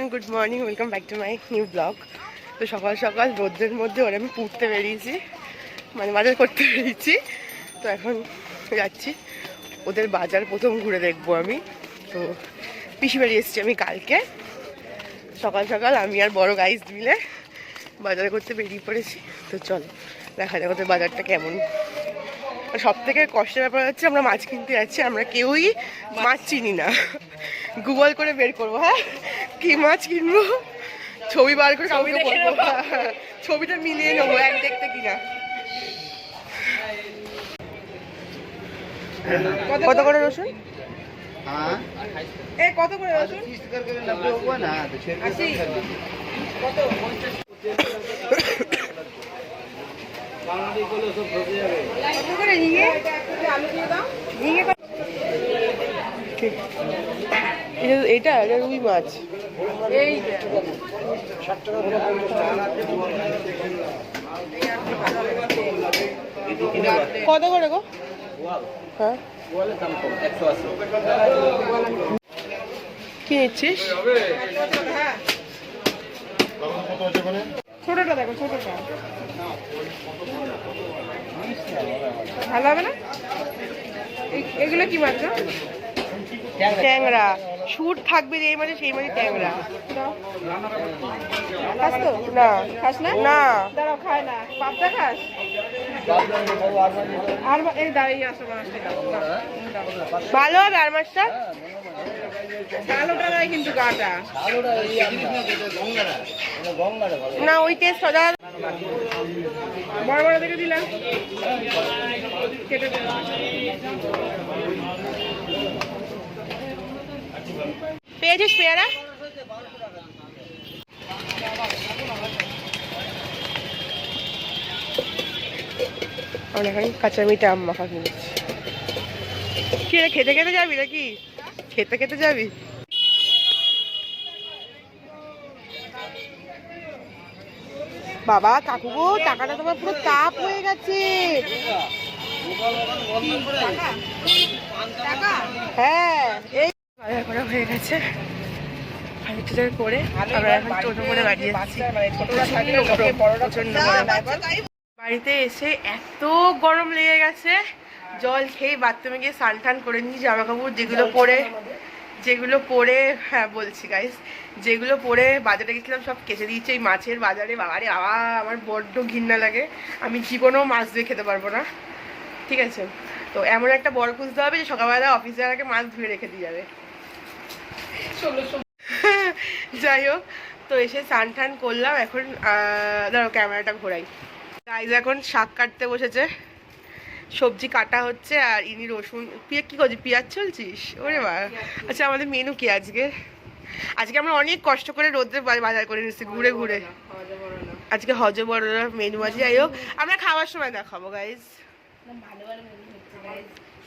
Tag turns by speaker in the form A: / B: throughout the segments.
A: Everyone good morning welcome back to my new blog তো সকাল সকাল রোদ্রের মধ্যে ওরা আমি পুড়তে বেরিয়েছি মানে বাজার করতে বেরিয়েছি। তো এখন যাচ্ছি, ওদের বাজার প্রথম ঘুরে দেখব আমি। তো পিসি বাড়ি এসেছি আমি কালকে। সকাল সকাল আমি আর বড় গাইজ মিলে বাজার করতে বেরিয়ে পড়েছি। তো চলো, দেখা যাক ওদের বাজারটা কেমন। সব থেকে কষ্টের ব্যাপার হচ্ছে আমরা মাছ কিনতে যাচ্ছি আমরা কেউই মাছ চিনি না। গুগল করে বের করব হ্যাঁ? কি মাছ কিনবো? ছবি বার করে কাউকে বলব। ছবিটা মিলিয়ে নেব এক দেখতে কিনা। কত করে রসুন? এ কত করে রসুন? এটা- রুই মাছ। কত করে গো? হ্যাঁ। কি নিচ্ছিস? ছোটটা দেখো ছোটটা। ভালো হবে না? এগুলো কি মাছ ট্যাংরা। সুর থাকবে যে এই মাঝে সেই মাঝে ট্যাংরা। খাস তো? না। খাস না? না। দাঁড়াও খায় না। পাপটা খাস? আর এই দাঁড়িয়ে আসো মাছটা। ভালো হবে আর মাছটা? নয় কিন্তু গাটা। না, ওই টেস্ট দাদা বড় বড় দেখে দিলাম। কেটে পেয়েছিস পেয়ারা? এখন কাঁচা মিঠা আম মাখা কিনেছি। কি খেতে খেতে যাবি নাকি? খেতে খেতে যাবি? বাবা কাকু গো টাকাটা তোমার পুরো তাপ হয়ে গেছে। হ্যাঁ এই বাজার করা হয়ে গেছে। করে আমরা এখন টোটো করে বাড়ি যাচ্ছি। বাড়িতে এসে এত গরম লেগে গেছে। জল খেয়ে বাথরুমে গিয়ে স্নান টান করে নিই জামা কাপড় যেগুলো পরে যেগুলো পরে হ্যাঁ বলছি গাইস যেগুলো পরে বাজারে গেছিলাম সব কেচে দিয়েছে এই মাছের বাজারে বাবারে বাবা আমার বড্ড ঘৃণা লাগে। আমি জীবনেও মাছ দিয়ে খেতে পারব না। ঠিক আছে? তো এমন একটা বড় খুঁজতে হবে যে সকালবেলা অফিস যাওয়ার আগে মাছ ধুয়ে রেখে দিয়ে যাবে। যাই হোক তো এসে স্নান টান করলাম এখন ধরো ক্যামেরাটা ঘোরাই। গাইজ এখন শাক কাটতে বসেছে। সবজি কাটা হচ্ছে আর ইনি রসুন পিয়া কি করছিস? পেঁয়াজ চলছিস ওরে বা আচ্ছা আমাদের মেনু কি আজকে? আজকে আমরা অনেক কষ্ট করে রোদ্রে বাজার করে নিচ্ছি ঘুরে ঘুরে। আজকে হজ বড় মেনু আছে। যাই হোক আমরা খাওয়ার সময় দেখাবো গাইজ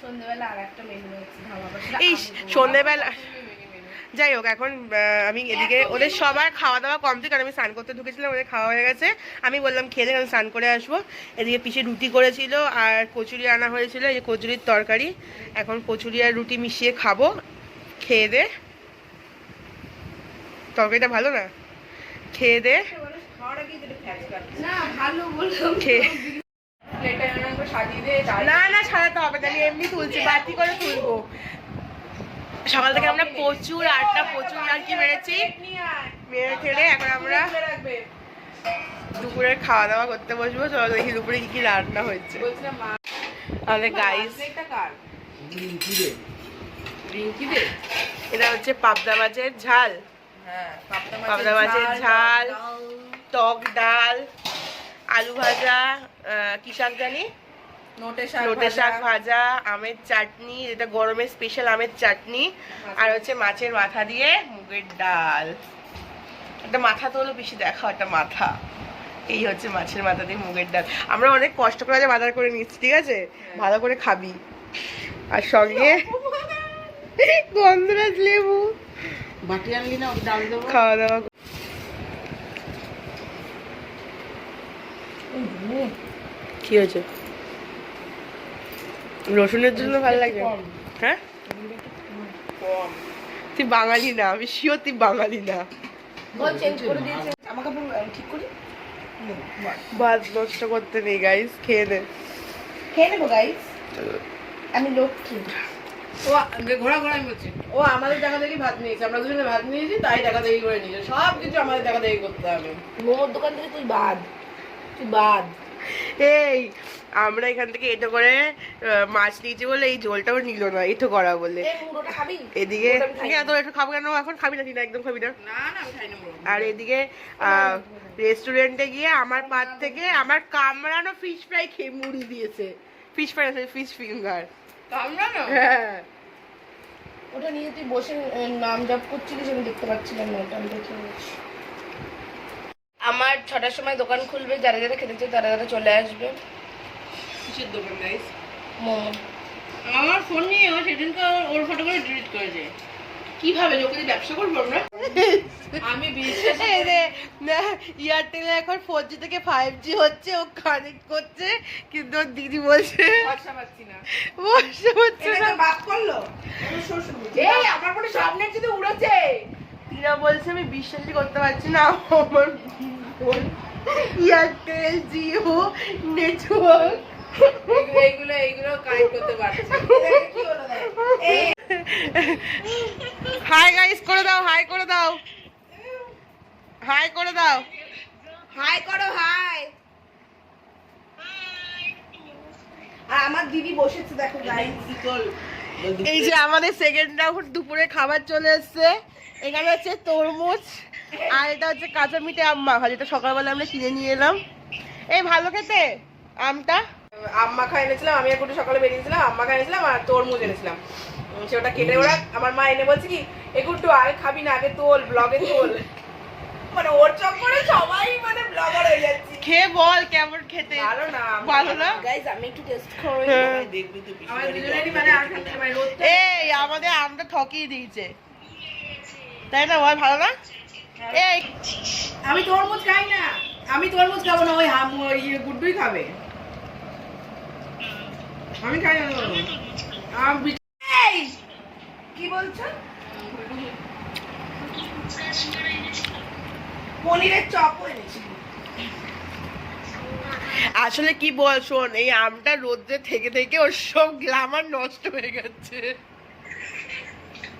B: সন্ধ্যেবেলা মেনু
A: এই সন্ধেবেলা যাই হোক এখন আমি এদিকে ওদের সবার খাওয়া দাওয়া কমপ্লিট কারণ আমি স্নান করতে ঢুকেছিলাম ওদের খাওয়া হয়ে গেছে। আমি বললাম দেখ আমি স্নান করে আসব। এদিকে পিসে রুটি করেছিল আর কচুরি আনা হয়েছিল এই যে কচুরির তরকারি। এখন কচুরি আর রুটি মিশিয়ে খাব। খেয়ে দে। তরকারিটা ভালো না? খেয়ে দে।
B: না
A: না সাজাতে হবে না এমনি তুলছি বাতি করে তুলবো। সকাল থেকে আমরা প্রচুর আটটা প্রচুর আর কি মেরেছি। মেরে ঠেলে এখন আমরা দুপুরের খাওয়া দাওয়া করতে বসবো। চলো দেখি দুপুরে কি কি রান্না হয়েছে। আমাদের গাইস
B: প্লেটটা কার? রিঙ্কি দে
A: এটা হচ্ছে পাবদা মাছের ঝাল।
B: হ্যাঁ
A: পাবদা মাছের ঝাল টক ডাল। আলু ভাজা আহ, কি শাক জানি
B: নোটে শাক
A: ভাজা। আমের চাটনি যেটা গরমের স্পেশাল আমের চাটনি আর হচ্ছে মাছের মাথা দিয়ে মুগের ডাল। একটা মাথা তো হলো বেশি দেখা একটা মাথা। এই হচ্ছে মাছের মাথা দিয়ে মুগের ডাল। আমরা অনেক কষ্ট করে বাজার করে নিচ্ছি ঠিক আছে? ভালো করে খাবি। আর সঙ্গে গন্ধরাজ লেবু।
B: বাটি আনলি না
A: খাওয়া দাওয়া কি হয়েছে? রসুনের জন্য ভালো লাগে? হ্যাঁ? তুই বাঙালি না আমি শিওর তুই বাঙালি না। ভাত নষ্ট করতে নেই গাইস খেয়ে নে।
C: খেয়ে নেব গাইস আমি লক্ষ্মী।
B: ও ঘোরা ঘোরা আমি বলছি ও আমাদের দেখা দেখি ভাত নিয়েছে। আমরা দুজনে ভাত নিয়েছি তাই দেখা দেখি করে নিয়েছে। সব কিছু আমাদের দেখা দেখি করতে হবে।
C: মোমোর দোকান থেকে তুই বাদ। তুই বাদ।
A: এই আমরা এখান থেকে এটো করে মাছ নিয়েছি বলে এই ঝোলটাও নিল না এটো করা বলে। এদিকে তোর একটু খাব কেন? এখন খাবি না একদম খাবি না। আর এদিকে রেস্টুরেন্টে গিয়ে আমার পাত থেকে আমার কামড়ানো ফিশ ফ্রাই খেয়ে মুড়ি দিয়েছে। ফিশ ফ্রাই আছে ফিশ ফিঙ্গার
B: আমরা না
A: হ্যাঁ।
C: ওটা নিয়ে তুই বসে নাম জপ করছিলিস আমি দেখতে পাচ্ছিলাম না ওটা আমি দেখে। আমার ছটার সময় দোকান খুলবে যারা যারা খেতে চাই তারা তারা চলে আসবে।
B: কিসের দোকান গাইস
C: মোমো।
B: আমার ফোন নিয়ে সেদিনকে ওর ফটো করে ডিলিট করেছে। কীভাবে? ব্যবসা করব আমরা? আমি বিশ্বাস
A: এয়ারটেলে এখন ফোর জি থেকে ফাইভ জি হচ্ছে ও কানেক্ট করছে কিন্তু ওর দিদি বলছে
B: পাচ্ছি না। এটা
A: না।
B: বাপ করল। এই আমার যদি উড়েছে।
A: টিনা বলছে আমি বিশ্বাসই করতে পারছি না আমার phone Airtel Jio network
B: connect করতে পারছি।
A: হাই গাইস করে দাও হাই করে দাও। হাই করে দাও।
C: হাই করো হাই আর আমার দিদি বসেছে দেখো গাইস
A: এই যে আমাদের সেকেন্ড রাউন্ড দুপুরে খাবার চলে এসেছে। এখানে হচ্ছে তরমুজ। আর এটা হচ্ছে কাঁচা মিঠে আম মাখা যেটা সকালবেলা আমরা কিনে নিয়ে এলাম। এই ভালো খেতে? আমটা?
B: এনেছিলাম আমি একটু সকালে বেরিয়েছিলাম এনেছিলাম আর তরমুজ এনেছিলাম। সেটা কেটে ওরা আমার মা এনে বলছে কি একটু আগে খাবি না আগে তোল ব্লগে তোল। মানে ওর চক্করে সবাই মানে ব্লগার হয়ে যাচ্ছি।
A: খেয়ে বল কেমন খেতে?
B: ভালো না
A: ভালো না?
C: গাইস আমি একটু টেস্ট করে।
A: হ্যাঁ।
B: আমার দুজনেরই মানে আর মানে
A: এই আমাদের আমটা ঠকিয়ে দিয়েছে। তাই না বল ভালো না? এই
B: আমি তরমুজ খাই না। আমি তরমুজ খাব না ওই হাম ওই ইয়ে গুড্ডুই খাবে। আমি খাই না তরমুজ।
C: কি বলছো? পনিরের এনেছি।
A: আসলে কি বল শোন এই আমটা রোদ্রে থেকে থেকে ওর সব গ্লামার নষ্ট হয়ে গেছে।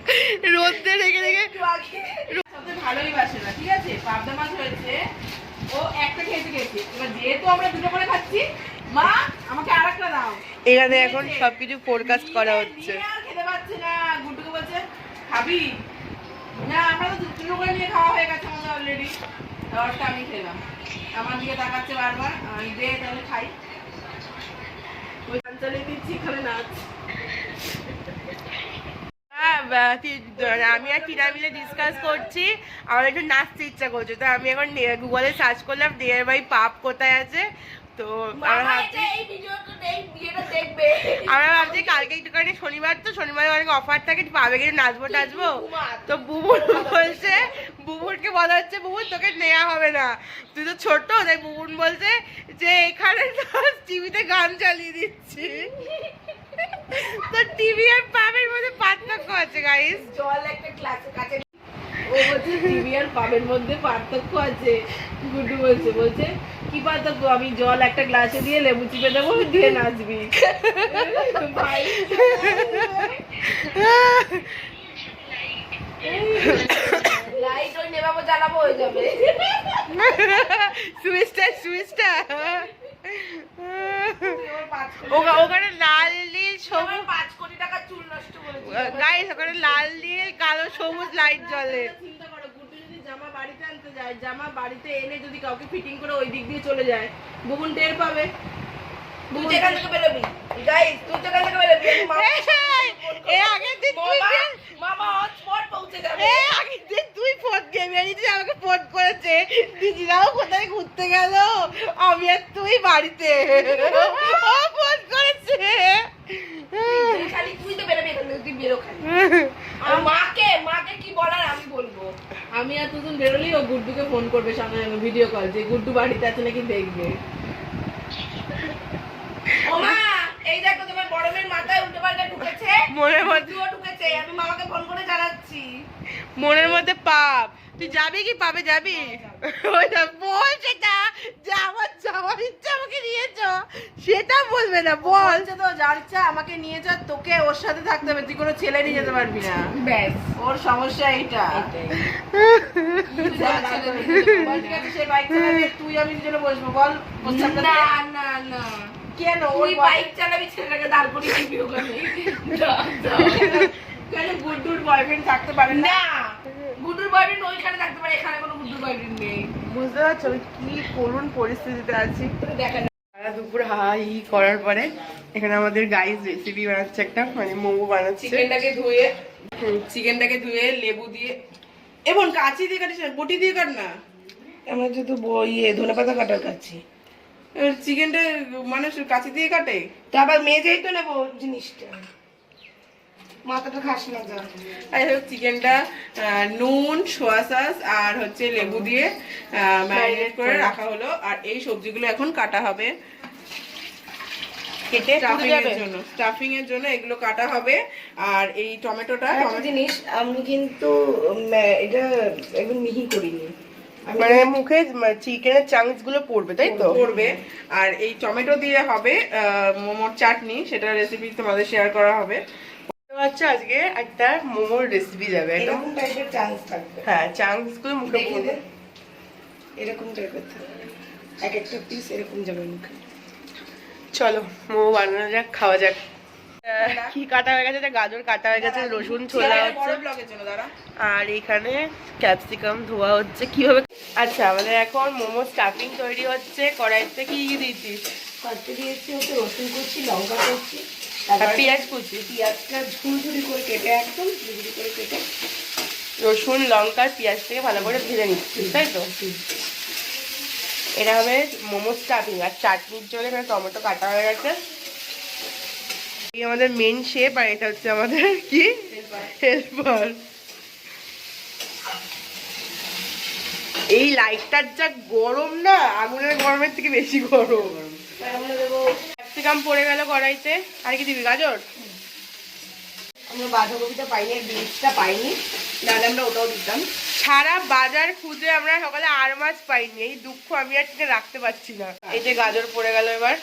A: থেকে
C: একটু আগে।
B: ভালোই বাসে না ঠিক আছে? পাবদা মাছ হয়েছে। ও একটা খেতে খেয়েছে। এবার যেহেতু আমরা দুটো করে খাচ্ছি মা আমাকে আর একটা দাও।
A: এখানে এখন সবকিছু ফোরকাস্ট করা হচ্ছে।
B: আর খেতে পারছে না। গুড্ডুকে বলছে খাবি? না আমরা তো দুটো করে নিয়ে খাওয়া হয়ে গেছে আমাদের অলরেডি দশটা আমি খেলাম। আমার দিকে তাকাচ্ছে বারবার। আমি দে তাহলে খাই। ওই চালিয়ে দিচ্ছি এখানে নাচ।
A: আমি আর টিনা মিলে ডিসকাস করছি। আমার একটু নাচতে ইচ্ছা করছে, তো আমি এখন গুগলে সার্চ করলাম দেয়ার বাই পাপ কোথায় আছে? তো আমরা ভাবছি কালকে একটুখানি শনিবার তো শনিবারে অনেক অফার থাকে পাবে কিছু নাচবো টাচবো। তো বুবুর বলছে বুবুরকে বলা হচ্ছে বুবুর তোকে নেওয়া হবে না। তুই তো ছোট তাই বুবুন বলছে যে এখানে টিভিতে গান চালিয়ে দিচ্ছি। তো টিভি আর পাবের মধ্যে পার্থক্য আছে গাইস
C: জল একটা কাছে
B: ও বলছে টিভি আর পাবের মধ্যে পার্থক্য আছে। গুড্ডু বলছে বলছে, কি পার্থক্য? আমি জল একটা গ্লাসে দিয়ে লেবু চিপে দেবো, দিয়ে নাচবি। ভাই,
C: লাইট ওই নেভাবো জ্বালাবো হয়ে যাবে।
A: সুইচটা সুইচটা
C: আমার পাঁচ কোটি
A: ওখা- ওখানে লাল নীল সবুজ।
C: পাঁচ কোটি টাকা চুল নষ্ট
A: গাইস ওখানে লাল নীল কালো সবুজ লাইট জ্বলে।
B: চিন্তা করো গুড্ডু যদি জামা বাড়িতে আনতে যায় জামা বাড়িতে এনে যদি কাউকে ফিটিং করে ওই দিক দিয়ে চলে যায় বুবুন টের পাবে?
C: তুই যেখান থেকে বেরোবি গাইস তুই যেখান থেকে বেরোবি মামা
A: এ আগের দিন তুই
C: মামা হটস্পট পৌঁছে যাবে।
A: এ আগের দিন তুই ফোন আমাকে ফোন করেছে দিদিরাও কোথায় ঘুরতে গেল? আমি আর তুই বাড়িতে? ও ফোন করেছে।
C: খালি তুই তো বেরোবি এখান থেকে তুই বেরো খালি। আর মাকে মাকে কি বলার আমি বলব?
B: আমি আর তুতুন বেরোলেই ও গুড্ডুকে ফোন করবে সামনে ভিডিও কল যে গুড্ডু বাড়িতে আছে নাকি দেখবে।
C: ও মা এই দেখো তোমার বড় মেয়ের মাথায় উল্টো পাল্টা ঢুকেছে।
A: মনের মধ্যে
C: ঢুকেছে আমি মামাকে ফোন করে জানাচ্ছি।
A: মনের মধ্যে পাপ। তুই যাবি কি? পাবে যাবি? ওই বল সেটা। যে আমার যাওয়ার ইচ্ছা আমাকে নিয়েছ সেটা বলবে না বল।
B: তো যার ইচ্ছা আমাকে নিয়ে যা তোকে ওর সাথে থাকতে হবে। তুই কোনো ছেলে নিয়ে যেতে পারবি না।
C: ব্যাস।
B: ওর সমস্যা তুই আমি দুজনে বসবো বল।
C: না না না।
B: কেন ওর
C: বাইক চালাবি ছেলেটাকে দাঁড় করিয়ে দিবি ওখানে।
B: কেন? গুড্ডুর বয়ফ্রেন্ড থাকতে পারে না?
C: বয়ফ্রেন্ড ওইখানে থাকতে পারে এখানে কোনো বয়ফ্রেন্ড নেই।
A: বুঝতে পারছ আমি কি করুন পরিস্থিতিতে আছি।
C: তোকে দেখা
A: সারা দুপুর হাই করার পরে এখানে আমাদের গাইস রেসিপি বানাচ্ছে একটা মানে মোমো বানাচ্ছে।
B: চিকেনটাকে ধুয়ে চিকেনটাকে ধুয়ে লেবু দিয়ে এবং কাঁচি দিয়ে কাটিস না বটি দিয়ে কাট না।
C: আমরা যেহেতু ইয়ে ধনে পাতা কাটার কাছে
B: চিকেনটা মানুষ কাঁচি দিয়ে কাটে।
C: তা আবার মেজেই তো নেব জিনিসটা। মাথাটা না
B: হোক চিকেনটা নুন সোয়া সস আর হচ্ছে লেবু দিয়ে ম্যারিনেট করে রাখা হলো। আর এই সবজিগুলো এখন কাটা হবে।
A: কেটে
B: স্টাফিং এর জন্য স্টাফিং এর জন্য এগুলো কাটা হবে। আর এই টমেটোটা টমেটো
C: জিনিস আমি কিন্তু এটা একদম মিহি করিনি।
A: মানে মুখে চিকেনের চাংসগুলো পড়বে তাই তো?
B: করবে আর এই টমেটো দিয়ে হবে আহ, মোমোর চাটনি সেটা রেসিপি তোমাদের শেয়ার করা হবে।
A: আচ্ছা আজকে একটা মোমোর রেসিপি যাবে
C: এরকম টাইপের চান্স থাকবে।
A: হ্যাঁ চাংসগুলো মুখে পড়বে।
C: এরকম টাইপের থাকবে। এক একটা পিস এরকম যাবে মুখে।
A: চলো মোমো বানানো যাক খাওয়া যাক। কি কাটা হয়ে গেছে গাজর কাটা হয়ে গেছে রসুন ছোলা হচ্ছে। আর এখানে ক্যাপসিকাম ধোয়া হচ্ছে কীভাবে আচ্ছা আমাদের এখন মোমো স্টাফিং তৈরি হচ্ছে কড়াইতে কি কি দিচ্ছিস
C: ফার্স্টে দিয়েছি হচ্ছে রসুন করছি লঙ্কা করছি
A: পেঁয়াজ কুচি
C: পেঁয়াজটা ঝুড়ি করে কেটে একদম ঝুড়ি করে কেটে।
A: রসুন লঙ্কা পেঁয়াজ থেকে ভালো করে ভেজে নিচ্ছি তাই তো? এটা হবে মোমো স্টাফিং আর চাটনির জন্য এখানে টমেটো কাটা হয়ে গেছে। এই আমাদের মেন শেপ আর এটা হচ্ছে আমাদের কি? হেল্পার এই লাইটটার যা গরম না আগুনের গরমের থেকে বেশি গরম।
C: আমরা দেবো
A: ক্যাপসিকাম পড়ে গেল কড়াইতে। আর কি দিবি গাজর?
C: আমরা বাঁধাকপিটা পাইনি আর বিনসটা পাইনি। নাহলে আমরা ওটাও দিতাম।
A: সারা বাজার খুঁজে আমরা সকালে আর মাছ পাইনি। এই দুঃখ আমি আর থেকে রাখতে পারছি না। এই যে গাজর পড়ে গেল এবার।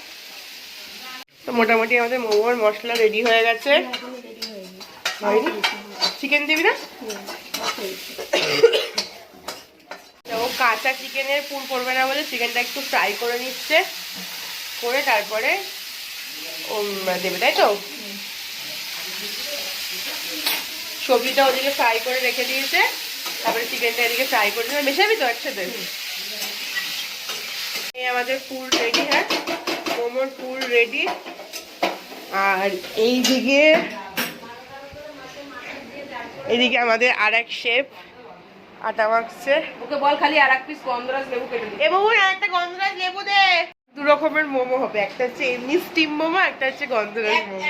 A: তো মোটামুটি আমাদের মোমোর মশলা রেডি হয়ে গেছে। চিকেন দিবি না? ও কাঁচা চিকেনের পুর করবে না বলে চিকেনটা একটু ফ্রাই করে নিচ্ছে। করে তারপরে দেবে তাই তো? সবজিটা ওদিকে ফ্রাই করে রেখে দিয়েছে। তারপরে চিকেনটা এদিকে ফ্রাই করে দিবে মেশাবি তো একসাথে? এই আমাদের ফুল রেডি হ্যাঁ? মোমোর ফুল রেডি আর এই দিকে এদিকে আমাদের আর এক শেপ আটা মাখছে।
B: ওকে বল খালি আর এক পিস গন্ধরাজ লেবু কেটে দিই
A: এ বাবু একটা গন্ধরাজ লেবু দে। দু রকমের মোমো হবে। একটা হচ্ছে এমনি স্টিম মোমো একটা হচ্ছে গন্ধরাজ মোমো।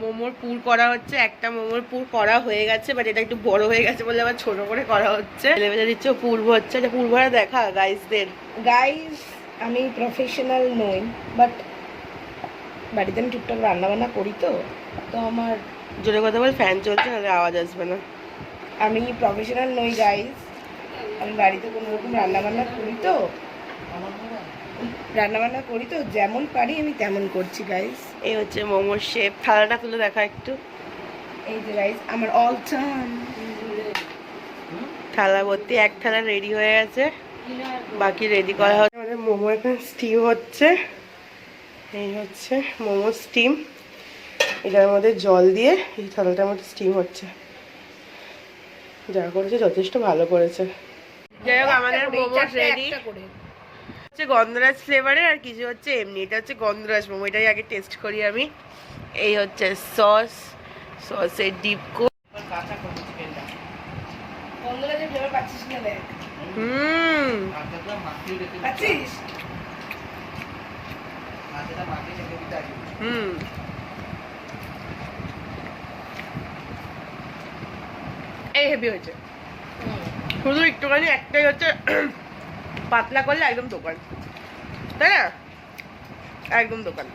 A: মোমোর পুর করা হচ্ছে একটা মোমোর পুর করা হয়ে গেছে বাট এটা একটু বড় হয়ে গেছে বলে আবার ছোট করে করা হচ্ছে। লেবেলে দিচ্ছে পূর্ব হচ্ছে এটা পূর্বরা দেখা গাইসদের
C: গাইস আমি প্রফেশনাল নই বাট বাড়িতে আমি টুকটাক রান্না বান্না করি তো তো আমার
A: জোরে কথা বল ফ্যান চলছে নাহলে আওয়াজ আসবে না।
C: আমি প্রফেশনাল নই গাইস আমি বাড়িতে কোনো রকম রান্নাবান্না করি তো। রান্নাবান্না করি তো যেমন পারি আমি তেমন করছি গাইস
A: এই হচ্ছে মোমোর শেপ থালাটা তুলে দেখা একটু।
C: এই যে গাইস আমার অল টাইম
A: থালা ভর্তি এক থালা রেডি হয়ে গেছে। বাকি রেডি করা হচ্ছে। আমাদের মোমো এখানে স্টিম হচ্ছে। এই হচ্ছে মোমো স্টিম এটার মধ্যে জল দিয়ে এই থালাটার মধ্যে স্টিম হচ্ছে। যা করেছে যথেষ্ট ভালো করেছে। যাই হোক আমাদের মোমো রেডি হচ্ছে গন্ধরাজ ফ্লেভারের আর কিছু হচ্ছে এমনি। এটা হচ্ছে গন্ধরাজ মোমো এটাই আগে টেস্ট করি আমি। এই হচ্ছে সস সসের ডিপ কো হুম। হুম। এই হেভি হয়েছে। শুধু একটুখানি একটাই হচ্ছে, পাতলা করলে একদম দোকান। তাই না? একদম দোকান।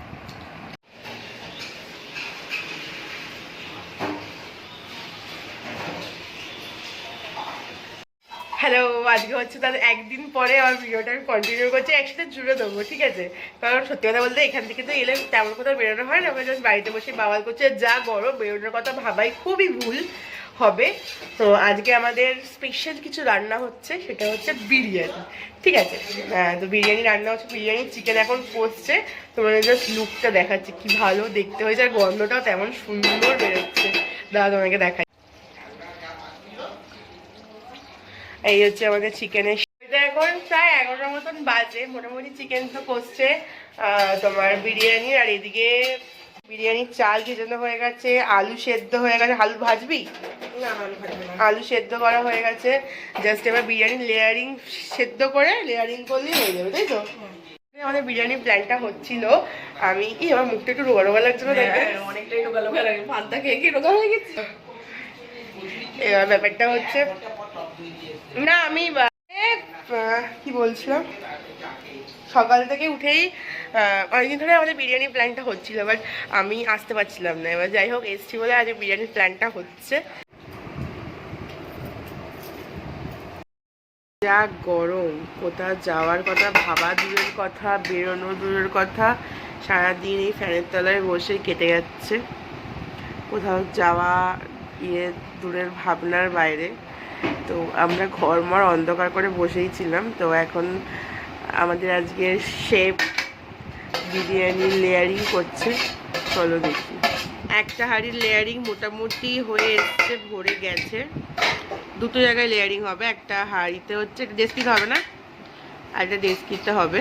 A: হ্যালো, আজকে হচ্ছে তাহলে একদিন পরে আমার ভিডিওটা আমি কন্টিনিউ করছি, একসাথে জুড়ে দেবো, ঠিক আছে? কারণ সত্যি কথা বলতে এখান থেকে তো এলে তেমন কোথাও বেরোনো হয় না just বাড়িতে বসে বাওয়াল করছে যা গরম, বেরোনোর কথা ভাবাই, খুবই ভুল। হবে। তো আজকে আমাদের স্পেশাল কিছু রান্না হচ্ছে সেটা হচ্ছে বিরিয়ানি। ঠিক আছে? হ্যাঁ তো বিরিয়ানি রান্না হচ্ছে বিরিয়ানি চিকেন এখন কষছে। তোমাদের জাস্ট লুকটা দেখাচ্ছে কি ভালো দেখতে হয়েছে আর গন্ধটাও তেমন সুন্দর বেরোচ্ছে। দাদা তোমাকে দেখাই। এই হচ্ছে আমাদের চিকেনের এখন প্রায় এগারোটার মতন বাজে মোটামুটি চিকেন তো আহ, তোমার বিরিয়ানি আর এদিকে বিরিয়ানির চাল ভেজানো হয়ে গেছে আলু সেদ্ধ হয়ে গেছে। আলু ভাজবি?
C: আলু
A: সেদ্ধ করা হয়ে গেছে। জাস্ট এবার বিরিয়ানি লেয়ারিং সেদ্ধ করে লেয়ারিং করলেই হয়ে যাবে তাই তো? আমাদের বিরিয়ানি প্ল্যানটা হচ্ছিল। আমি কি আমার মুখটা একটু রোগা রোগা লাগছিল
C: হ্যাঁ, অনেকটাই রোগা রোগা লাগে। পান্তা খেয়ে কি রোগা হয়ে গেছে।
A: এবার ব্যাপারটা হচ্ছে না আমি কি বলছিলাম? সকাল থেকে উঠেই অনেকদিন ধরে আমাদের বিরিয়ানি প্ল্যানটা হচ্ছিল বাট আমি আসতে পারছিলাম না। এবার যাই হোক, এসছি বলে আজ বিরিয়ানির প্ল্যানটা হচ্ছে। যা গরম, কোথাও যাওয়ার কথা, ভাবা দূরের কথা, বেরোনো দূরের কথা, সারাদিন এই ফ্যানের তলায় বসে কেটে যাচ্ছে। কোথাও যাওয়া ইয়ে দূরের ভাবনার বাইরে। তো আমরা ঘরমর অন্ধকার করে বসেই ছিলাম। তো এখন আমাদের আজকে শেপ বিরিয়ানি লেয়ারিং করছে। চলো দেখি। একটা হাঁড়ির লেয়ারিং মোটামুটি হয়ে এসছে, ভরে গেছে। দুটো জায়গায় লেয়ারিং হবে, একটা হাঁড়িতে হচ্ছে ডেস্কিতে হবে না? আর একটা ডেস্কিতে হবে।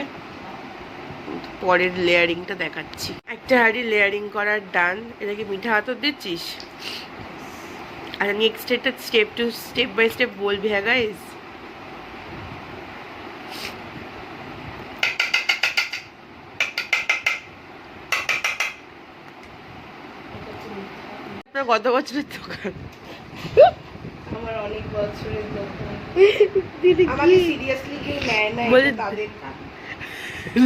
A: পরের লেয়ারিংটা দেখাচ্ছি। একটা হাঁড়ি লেয়ারিং করার ডান, এটা কি মিঠা হাতর দিচ্ছিস? আর নেক্সট স্টেপটা step two step by step বলবি হ্যাঁ গাইজ গত বছরের দোকান?
C: আমার অনেক বছরের দোকান।
A: দিদি
C: আমাকে
A: কি
C: সিরিয়াসলি কেউ নেয় না তাদের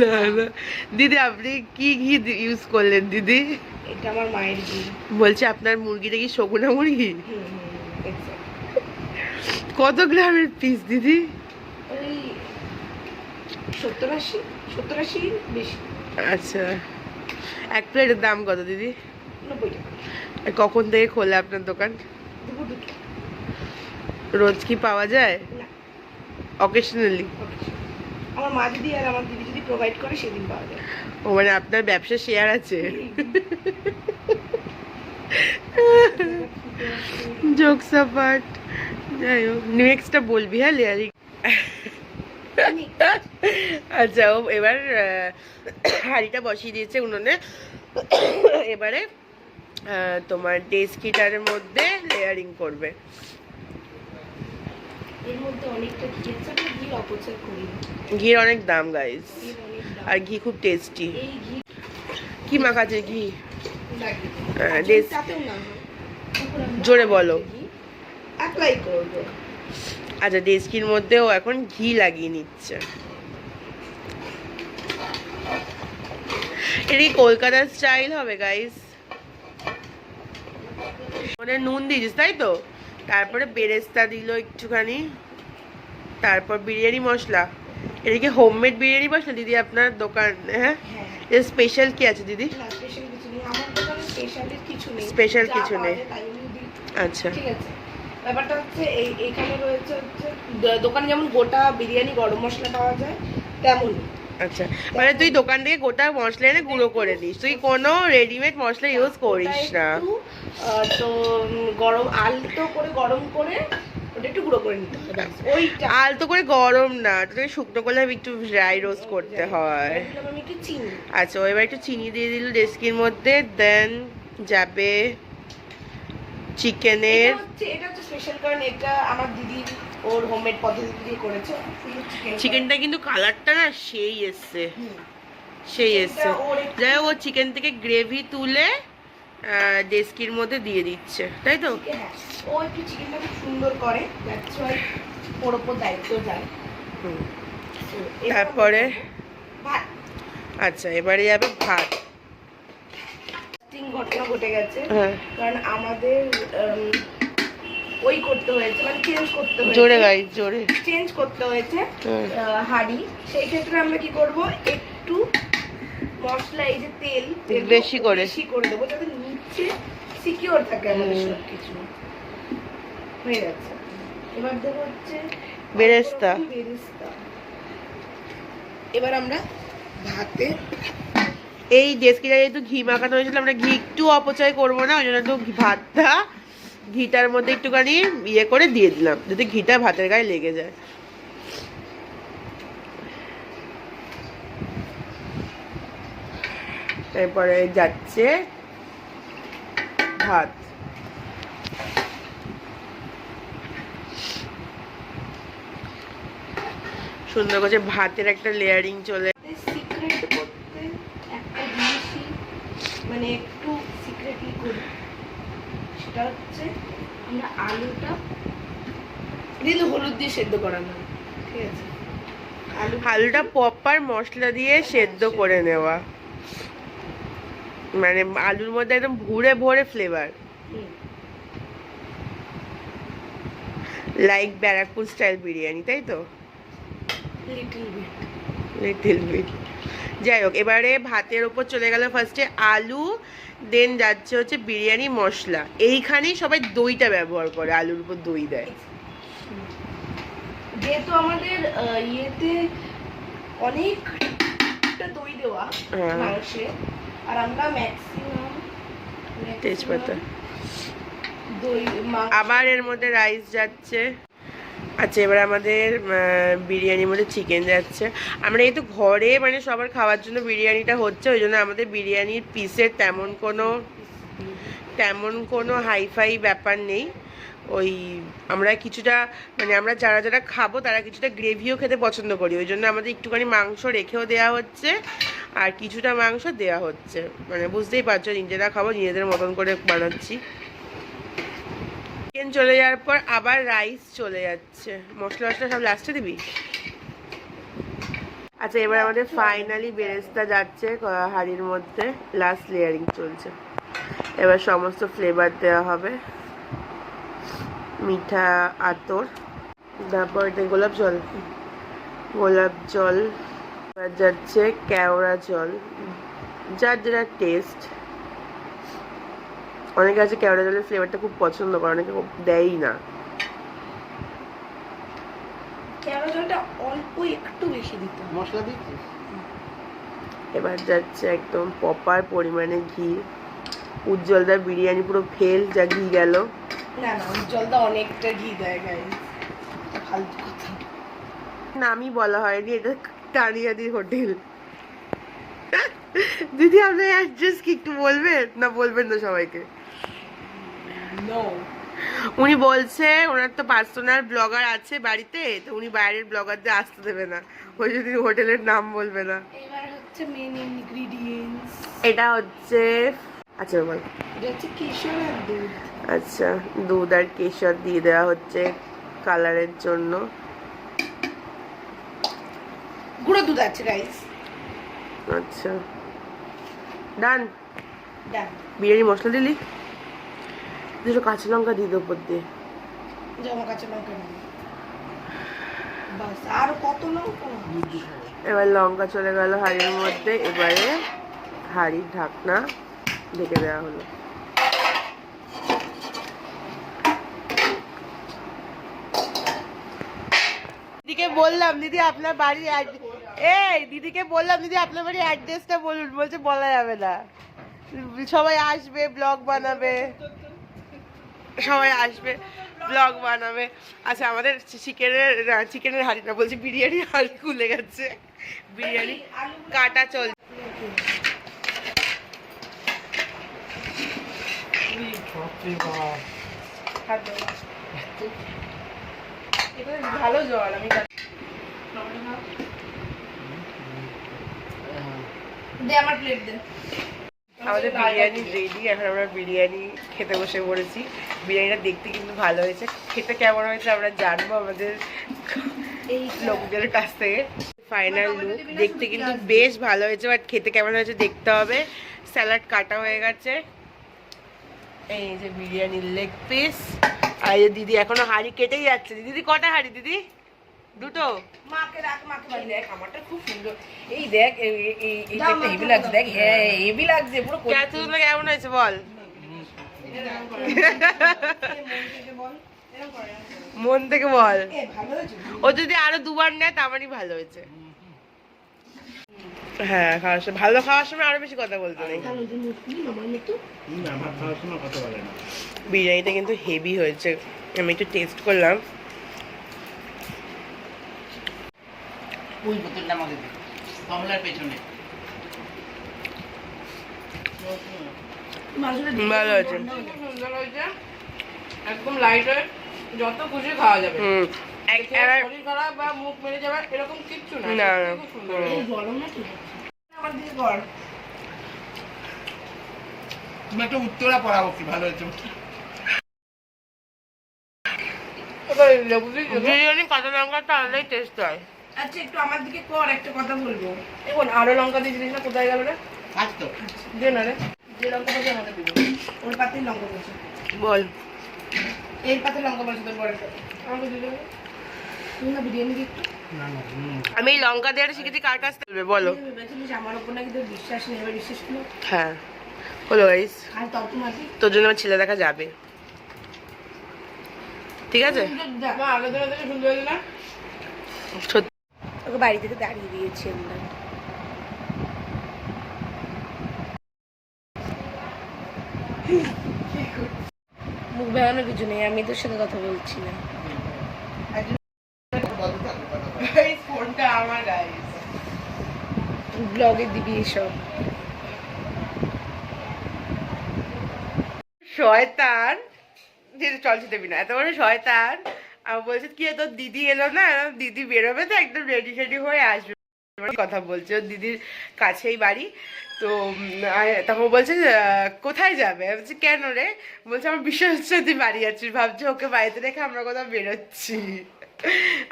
A: না না। দিদি আপনি কি ঘি ইউজ করলেন দিদি?
C: এটা আমার মায়ের ঘি।
A: বলছে আপনার মুরগিটা কি শগুনা মুরগি. কত গ্রামের পিস দিদি?
C: ওই সত্তর আশি সত্তর আশি বেশি।
A: আচ্ছা। এক প্লেটের দাম কত দিদি?
C: নব্বই টাকা।
A: কখন থেকে খোলে আপনার দোকান?
C: দুপুর দুটো।
A: রোজ কি পাওয়া যায়? অকেশনালি
C: আমার মা যদি আর আমার দিদি যদি প্রোভাইড করে সেদিন পাওয়া যায়।
A: ও মানে আপনার ব্যবসা শেয়ার আছে? জোকস অ্যাপার্ট যাই হোক নেক্সটটা বলবি হ্যাঁ লেয়ারিং আচ্ছা ও এবার হাঁড়িটা বসিয়ে দিয়েছে উনুনে। এবারে তোমার ডেস্ক হিটারের মধ্যে লেয়ারিং করবে।
C: ঘির
A: অনেক দাম
C: দাম।
A: আর ঘি খুব টেস্টি কি মাখাচ্ছে ঘি? হ্যাঁ, জোরে বলো। আচ্ছা ডেস্কির মধ্যেও এখন ঘি লাগিয়ে নিচ্ছে। এটা কলকাতার স্টাইল হবে গাইস মানে নুন দিয়েছিস তাই তো? তারপরে বেরেস্তা দিল একটুখানি তারপর বিরিয়ানি মশলা। এটা কি হোমমেড বিরিয়ানি মশলা দিদি আপনার দোকান হ্যাঁ?
C: হ্যাঁ।
A: এর স্পেশাল কি আছে দিদি?
C: স্পেশাল কিছু নেই।
A: আচ্ছা।
C: ঠিক আছে। ব্যাপারটা হচ্ছে এই এখানে রয়েছে হচ্ছে দোকানে যেমন গোটা বিরিয়ানি গরম মশলা পাওয়া যায় তেমনই।
A: আচ্ছা মানে তুই দোকান থেকে গোটা মশলা এনে গুঁড়ো করে দিস। তুই কোনো রেডিমেড মশলা ইউজ করিস না।
C: তো গরম আলতো করে গরম করে ওটা একটু গুঁড়ো করে নিতে হবে। ওইটা।
A: আলতো করে গরম না তোকে শুকনো করলে একটু ড্রাই রোস্ট করতে হয়। আচ্ছা এবার একটু চিনি দিয়ে দিল ডেস্কির মধ্যে দেন যাবে চিকেনের
C: এটা হচ্ছে স্পেশাল কারণ এটা আমার দিদি ওর হোমমেড পদ্ধতি দিয়ে করেছে
A: চিকেনটা কিন্তু কালারটা না সেই এসছে।
C: হুম।
A: সেই এসছে। যাই ও চিকেন থেকে গ্রেভি তুলে ডেস্কির মধ্যে দিয়ে দিচ্ছে। তাই তো?
C: হ্যাঁ ও একটু চিকেনটা খুব সুন্দর করে। দ্যাটস ওয়াই ওর ওপর দায়িত্ব যায়।
A: হুম। তারপরে? আচ্ছা এবারে যাবে ভাত।
C: Interesting ঘটনা ঘটে গেছে।
A: হ্যাঁ।
C: কারণ আমাদের ওই করতে হয়েছে মানে চেঞ্জ করতে হয়েছে।
A: জোরে গাই জোরে।
C: চেঞ্জ করতে হয়েছে। আহ, হাঁড়ি। সেই ক্ষেত্রে আমরা কি করব একটু মশলা এই যে তেল
A: বেশি করে।
C: বেশি করে দেবো যাতে নিচে সিকিউর থাকে আমাদের সব কিছু হয়ে যাচ্ছে এবার দেবো হচ্ছে
A: বেরেস্তা।
C: বেরেস্তা। এবার আমরা ভাতে
A: এই ডেস্কিটা যেহেতু ঘি মাখানো হয়েছিল, আমরা ঘি একটু অপচয় করব না, ওই জন্য একটু ভাতটা ঘিটার মধ্যে একটুখানি ইয়ে করে দিয়ে দিলাম যদি ঘিটা ভাতের গায়ে লেগে যায়। তারপরে যাচ্ছে ভাত। সুন্দর করে ভাতের একটা লেয়ারিং চলে
C: সিক্রেট করতে একটা জিনিসই মানে একটু সিক্রেটলি করি সেটা হচ্ছে আমরা আলুটা। কিন্তু হলুদ দিয়ে সেদ্ধ করানো ঠিক আছে। আলু
A: আলুটা প্রপার মশলা দিয়ে সেদ্ধ করে নেওয়া। মানে আলুর মধ্যে একদম ভুরে ভরে flavour
C: hmm.
A: Like Barrackpore style biryani তাই তো?
C: লিটল বিট
A: লিটিল বিট যাই হোক এবারে ভাতের ওপর চলে গেল ফার্স্টে আলু দেন যাচ্ছে হচ্ছে বিরিয়ানি মশলা। এইখানেই সবাই দইটা ব্যবহার করে আলুর উপর দই দেয়।
C: যেহেতু আমাদের ইয়েতে অনেকটা দই দেওয়া
A: হ্যাঁ।
C: মাংসে আর আমরা ম্যাক্সিমাম
A: তেজপাতা।
C: দই
A: আবার এর মধ্যে রাইস যাচ্ছে। আচ্ছা এবার আমাদের বিরিয়ানির মধ্যে চিকেন যাচ্ছে। আমরা যেহেতু ঘরে মানে সবার খাওয়ার জন্য বিরিয়ানিটা হচ্ছে, ওই জন্য আমাদের বিরিয়ানির পিসের তেমন কোনো তেমন কোনো হাইফাই ব্যাপার নেই। ওই আমরা কিছুটা মানে আমরা যারা যারা খাব, তারা কিছুটা গ্রেভিও খেতে পছন্দ করি। ওই জন্য আমাদের একটুখানি মাংস রেখেও দেওয়া হচ্ছে, আর কিছুটা মাংস দেওয়া হচ্ছে। মানে বুঝতেই পারছ, নিজেরা খাব, নিজেদের মতন করে বানাচ্ছি। চিকেন চলে যাওয়ার পর আবার রাইস চলে যাচ্ছে। মশলা মশলা সব লাস্টে দিবি? আচ্ছা এবার আমাদের ফাইনালি বেরেস্তা যাচ্ছে হাঁড়ির মধ্যে লাস্ট লেয়ারিং চলছে। এবার সমস্ত ফ্লেভার দেওয়া হবে। মিঠা আতর, তারপর গোলাপ জল। গোলাপ জল যাচ্ছে কেওড়া জল। যার যেটা টেস্ট অনেকে আছে কেওড়া জলের ফ্লেভারটা খুব পছন্দ করে অনেকে খুব দেয়ই না।
C: কেওড়া জলটা অল্প একটু বেশি দিতে
D: মশলা দিচ্ছিস?
A: এবার যাচ্ছে একদম প্রপার পরিমাণে ঘি। উজ্জ্বলদার বিরিয়ানি পুরো ফেল যা ঘি গেল।
C: না না জলটা অনেকটা ঘি দেয় গাইস ফালতু কথা।
A: নামই বলা হয়নি এটা টানিয়াদি হোটেল। দিদি আপনার অ্যাড্রেস কি একটু বলবেন? না বলবেন না সবাইকে। উনি বলছে ওনার তো পার্সোনাল ব্লগার আছে বাড়িতে তো উনি বাইরের ব্লগারদের আসতে দেবে না। ওই যদি হোটেলের নাম বলবে না।
C: এবার হচ্ছে মেন ইনগ্রিডিয়েন্টস
A: এটা হচ্ছে আচ্ছা বল।
C: এটা হচ্ছে কেশর আর দুধ।
A: আচ্ছা দুধ আর কেশর দিয়ে দেওয়া হচ্ছে কালারের জন্য।
C: গুঁড়ো দুধ আছে গাইস
A: আচ্ছা। ডান
C: ডান
A: বিরিয়ানি মশলা দিলি? দুটো কাঁচা লঙ্কা দিয়ে দেবো দিয়ে।
C: জমা কাঁচা লঙ্কা বাস আর কত লঙ্কা?
A: এবার লঙ্কা চলে গেল হাঁড়ির মধ্যে এবারে হাঁড়ির ঢাকনা ঢেকে দেওয়া হলো। দিদিকে বললাম দিদি আপনার বাড়ির এই দিদিকে বললাম দিদি আপনার বাড়ির অ্যাড্রেসটা বলুন। বলছে বলা যাবে না। সবাই আসবে ব্লগ বানাবে। সবাই আসবে ব্লগ বানাবে। আচ্ছা আমাদের চিকেনের চিকেনের হাঁড়ি না, বলছি বিরিয়ানি হাঁড়ি খুলে গেছে। বিরিয়ানি কাটা চল
C: ভালো জল, আমি দে আমার প্লেট
A: আমাদের বিরিয়ানি রেডি এখন আমরা বিরিয়ানি খেতে বসে পড়েছি। বিরিয়ানিটা দেখতে কিন্তু ভালো হয়েছে। খেতে কেমন হয়েছে আমরা জানব আমাদের
C: এই
A: লোকদের কাছ থেকে। ফাইনাল লুক দেখতে কিন্তু বেশ ভালো হয়েছে বাট খেতে কেমন হয়েছে দেখতে হবে। স্যালাড কাটা হয়ে গেছে। এই যে বিরিয়ানির লেগ পিস আর দিদি এখনও হাড়ি কেটেই যাচ্ছে। দিদি কটা হাড়ি দিদি? দুটো।
C: মাকে রাখ মাকে বাড়ি দেখ আমারটা খুব সুন্দর। এই দেখ এই এই- হেভি লাগছে দেখ হ্যাঁ হেভি লাগছে পুরো
A: কেমন হয়েছে বল? মন থেকে বল।
C: এ, ভালো হয়েছে?
A: ও যদি আরও দুবার নেয় তারপরই ভালো হয়েছে। হ্যাঁ খাওয়ার সময় ভালো খাওয়ার সময় আরও বেশি কথা বলতে নেই
E: আমার খাওয়ার সময় কথা বলে না।
A: বিরিয়ানিটা কিন্তু হেভি হয়েছে। আমি একটু টেস্ট করলাম।
D: ওই বোতলটা আমাকে দে কমলার পেছনে।
A: ভালো হয়েছে
B: সুন্দর হয়েছে একদম লাইট ওয়েট যত খুশি খাওয়া যাবে।
A: হুম। এক-
B: খেয়ে
A: এবার-
B: শরীর খারাপ বা মুখ মেরে যাবে এরকম কিচ্ছু না।
A: না,
B: সত্যি
A: না।
B: খুব সুন্দর
A: হুম।
B: হয়েছে।
C: গরম না ঠিক আমার দিকে কর
D: তুমি একটা উত্তরা পড়াবো কি? ভালো হয়েছে।
B: এবার লেবু দিয়ে দেবো।
A: বিরিয়ানি কাঁচা আলাদাই টেস্ট হয়।
C: আচ্ছা একটু আমার দিকে কর একটা কথা বলব।
B: এখন আরও লঙ্কা দিয়েছিলিস না কোথায় গেল রে?
D: আজ তো।
B: দে না রে? যে লঙ্কা পাবি আমাকে দিবি।
C: ওর পাতে লঙ্কা বলছে।
A: বল।
C: এর পাতে লঙ্কা বলছে তোর বড়
B: আমাকে দিয়ে দেবে।
C: না বিরিয়ানি দিয়ে একটু
A: আমি এই লঙ্কা দেওয়াটা শিখেছি কার কাছ থেকে? বলো।
C: আমার উপর নাকি তোর বিশ্বাস নেই এবার বিশ্বাস করল?
A: হ্যাঁ। হলো গাইস তোর জন্য আমার ছেলে দেখা যাবে। ঠিক আছে?
B: দিনের থেকে সুন্দর না?
A: সত্যি।
C: ওকে বাড়ি থেকে দাঁড়িয়ে দিয়েছি আমরা। মুখ বেড়ানোর কিছু নেই আমি তোর সাথে কথা বলছি না।
B: ফোনটা আমার গাইস
C: ব্লগে দিবি এসব।
A: শয়তান। দিদি চল দেবি না এত বড় শয়তান। আমার বলছে, কি তোর দিদি এলো না? দিদি বেরোবে তো, একদম রেডি সেডি হয়ে আসবে। কথা বলছে দিদির কাছেই বাড়ি। তো তখন বলছে কোথায় যাবে? বলছি, কেন রে? বলছে, আমার বিশ্বাস হচ্ছে তুই বাড়ি যাচ্ছিস ভাবছি ওকে বাড়িতে রেখে আমরা কোথাও বেরোচ্ছি।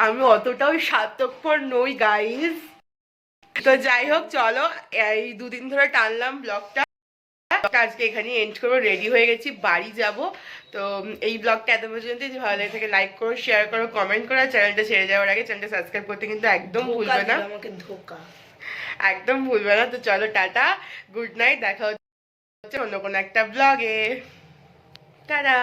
A: আমি অতটাও স্বার্থপর নই গাইস তো যাই হোক, চলো, এই দুদিন ধরে টানলাম ব্লগটা আজকে এখানে এন্ড করব। রেডি হয়ে গেছি বাড়ি যাব। তো এই ব্লগটা এত পর্যন্ত যদি ভালো লাগে থাকে লাইক করো শেয়ার করো কমেন্ট করো। চ্যানেলটা ছেড়ে যাওয়ার আগে চ্যানেলটা সাবস্ক্রাইব করতে কিন্তু একদম ভুলবে না।
C: আমাকে ধোকা।
A: একদম ভুলবে না। তো চলো টাটা। গুড নাইট দেখা হচ্ছে অন্য কোনো একটা ব্লগে টাটা